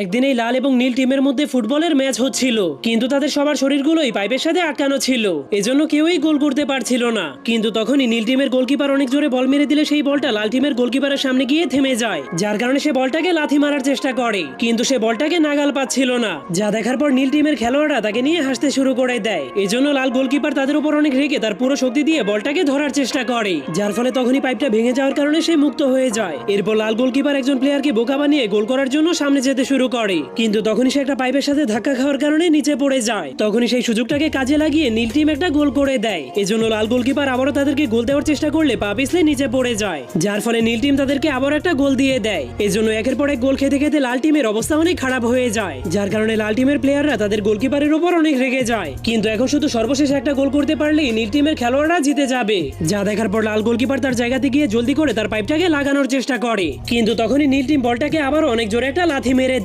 একদিন এই লাল এবং নীল টিমের মধ্যে ফুটবলের ম্যাচ হচ্ছিল, কিন্তু তাদের সবার শরীরগুলোই পাইপের সাথে আটকানো ছিল। এজন্য কেউই গোল করতে পারছিল না। কিন্তু তখনই নীল টিমের গোলকিপার অনেক জোরে বল মেরে দিলে সেই বলটা লাল টিমের গোলকিপারের সামনে গিয়ে থেমে যায়, যার কারণে সে বলটাকে লাথি মারার চেষ্টা করে। কিন্তু সে বলটাকে নাগাল পাচ্ছিল না, যা দেখার পর নীল টিমের খেলোয়াড়রা তাকে নিয়ে হাসতে শুরু করে দেয়। এজন্য লাল গোলকিপার তাদের উপর অনেক রেগে তার পুরো শক্তি দিয়ে বলটাকে ধরার চেষ্টা করে, যার ফলে তখনই পাইপটা ভেঙে যাওয়ার কারণে সে মুক্ত হয়ে যায়। এরপর লাল গোলকিপার একজন প্লেয়ারকে বোকা বানিয়ে গোল করার জন্য সামনে যেতে শুরু করে। কিন্তু তখনই সে একটা পাইপের সাথে ধাক্কা খাওয়ার কারণে নিচে পড়ে যায়। তখনই সেই সুযোগটাকে কাজে লাগিয়ে নীল টিম একটা গোল করে দেয়। এজন্য লাল গোলকিপার আবারও তাদেরকে গোল দেওয়ার চেষ্টা করলে পা পিছলে নিচে পড়ে যায়। যার ফলে নীল টিম তাদেরকে আবার একটা গোল দিয়ে দেয়। এজন্য একের পর এক গোল খেতে খেতে লাল টিমের অবস্থা অনেক খারাপ হয়ে যায়। যার কারণে লাল টিমের প্লেয়াররা তাদের গোলকিপারের উপর অনেক রেগে যায়। কিন্তু এখন শুধু সর্বশেষ একটা গোল করতে পারলেই নীল টিমের খেলোয়াড়রা জিতে যাবে। যা দেখার পর লাল গোলকিপার তার জায়গাতে গিয়ে জলদি করে তার পাইপটাকে লাগানোর চেষ্টা করে। কিন্তু তখনই নীল টিম বলটাকে আবার অনেক জোরে একটা লাথি মেরে দেয়।